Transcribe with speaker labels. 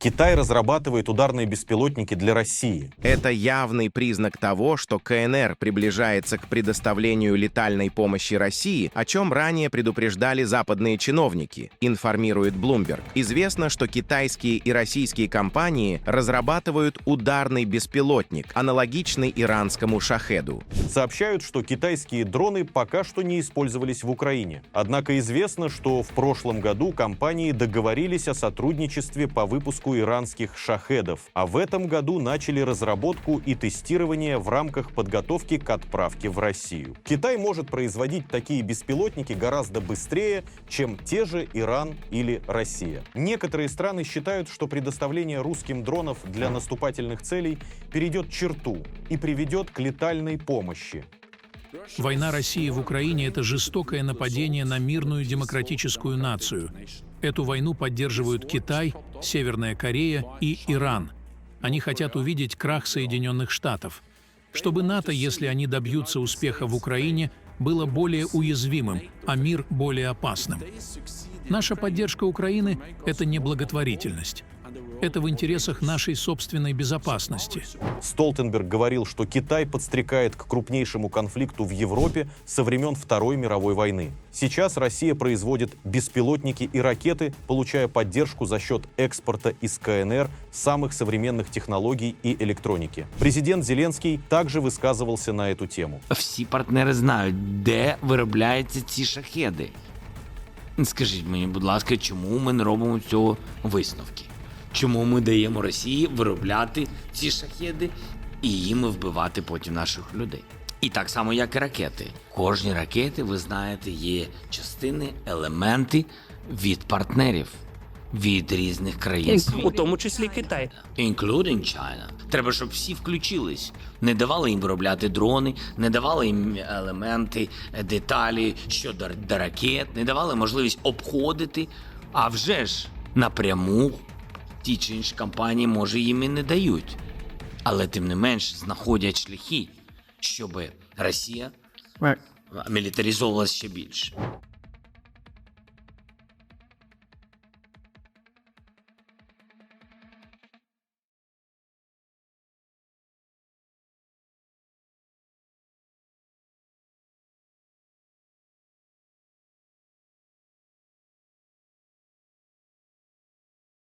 Speaker 1: Китай разрабатывает ударные беспилотники для России.
Speaker 2: Это явный признак того, что КНР приближается к предоставлению летальной помощи России, о чем ранее предупреждали западные чиновники, информирует Bloomberg. Известно, что китайские и российские компании разрабатывают ударный беспилотник, аналогичный иранскому «Шахеду».
Speaker 1: Сообщают, что китайские дроны пока что не использовались в Украине. Однако известно, что в прошлом году компании договорились о сотрудничестве по выпуску иранских шахедов, а в этом году начали разработку и тестирование в рамках подготовки к отправке в Россию. Китай может производить такие беспилотники гораздо быстрее, чем те же Иран или Россия. Некоторые страны считают, что предоставление русским дронов для наступательных целей перейдет черту и приведет к летальной помощи.
Speaker 3: Война России в Украине – это жестокое нападение на мирную демократическую нацию. Эту войну поддерживают Китай, Северная Корея и Иран. Они хотят увидеть крах Соединенных Штатов. Чтобы НАТО, если они добьются успеха в Украине, было более уязвимым, а мир более опасным. Наша поддержка Украины – это не благотворительность. Это в интересах нашей собственной безопасности.
Speaker 1: Столтенберг говорил, что Китай подстрекает к крупнейшему конфликту в Европе со времен Второй мировой войны. Сейчас Россия производит беспилотники и ракеты, получая поддержку за счет экспорта из КНР самых современных технологий и электроники. Президент Зеленский также высказывался на эту тему.
Speaker 4: Всі партнери знають, де виробляються ці шахеди. Скажіть мені, будь ласка, чому ми не робимо цього висновки? Чому ми даємо Росії виробляти ці шахеди і їми вбивати потім наших людей? І так само, як і ракети. Кожні ракети, ви знаєте, є частини, елементи від партнерів, від різних країн.
Speaker 5: у тому числі Китай.
Speaker 4: Including China. Треба, щоб всі включились. Не давали їм виробляти дрони, не давали їм елементи, деталі щодо ракет, не давали можливість обходити. А вже ж напряму ті чи інші компанії, може, їм і не дають. Але тим не менш знаходять шляхи, щоб Росія мілітаризовувалася ще більше.